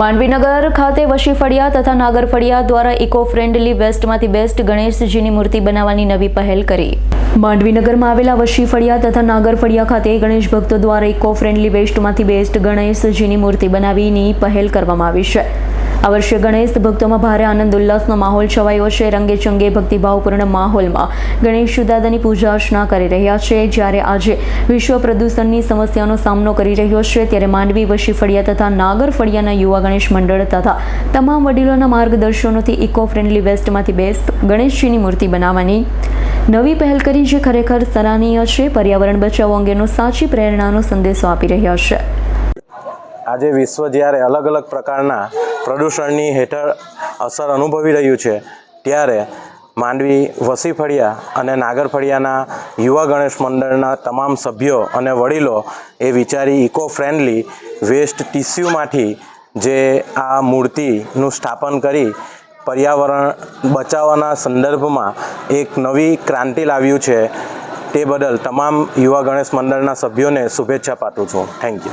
માંડવીનગર ખાતે વશી ફળિયા તથા નાગર ફળિયા દ્વારા ઇકો ફ્રેન્ડલી વેસ્ટમાંથી બેસ્ટ ગણેશજીની મૂર્તિ બનાવવાની નવી પહેલ કરી. માંડવીનગરમાં આવેલા વશી ફળિયા તથા નાગર ફળિયા ખાતે ગણેશ ભક્તો દ્વારા ઇકો ફ્રેન્ડલી વેસ્ટમાંથી બેસ્ટ ગણેશજીની મૂર્તિ બનાવીની પહેલ કરવામાં આવી છે. આ વર્ષે ગણેશ ભક્તોમાં ભારે આનંદ, ઉલ્લાસનો માહોલ છવાયો છે. રંગે ચંગે ભક્તિભાવપૂર્ણ માહોલમાં ગણેશ દાદાની પૂજા અર્ચના કરી રહ્યા છે. જ્યારે આજે વિશ્વ પ્રદૂષણની સમસ્યાનો સામનો કરી રહ્યો છે, ત્યારે માંડવી, વશી ફળિયા તથા નાગર ફળિયાના યુવા ગણેશ મંડળ તથા તમામ વડીલોના માર્ગદર્શનોથી ઇકો ફ્રેન્ડલી વેસ્ટમાંથી બેસ્ટ ગણેશજીની મૂર્તિ બનાવવાની નવી પહેલ કરી જે ખરેખર સરાહનીય છે. પર્યાવરણ બચાવો અંગેનો સાચી પ્રેરણાનો સંદેશો આપી રહ્યા છે. આજે વિશ્વ જ્યારે અલગ અલગ પ્રકારના પ્રદૂષણની હેઠળ અસર અનુભવી રહ્યું છે. ત્યારે માંડવી વસી ફળિયા અને નાગર ફળિયાના યુવા ગણેશ મંડળના તમામ સભ્યો અને વડીલો એ વિચારી ઇકો ફ્રેન્ડલી વેસ્ટ ટીસ્યુમાંથી જે આ મૂર્તિનું સ્થાપન કરી પર્યાવરણ બચાવવાના સંદર્ભમાં એક નવી ક્રાંતિ લાવ્યું છે. તે બદલ તમામ યુવા ગણેશ મંડળના સભ્યોને શુભેચ્છા પાઠવું છું. Thank you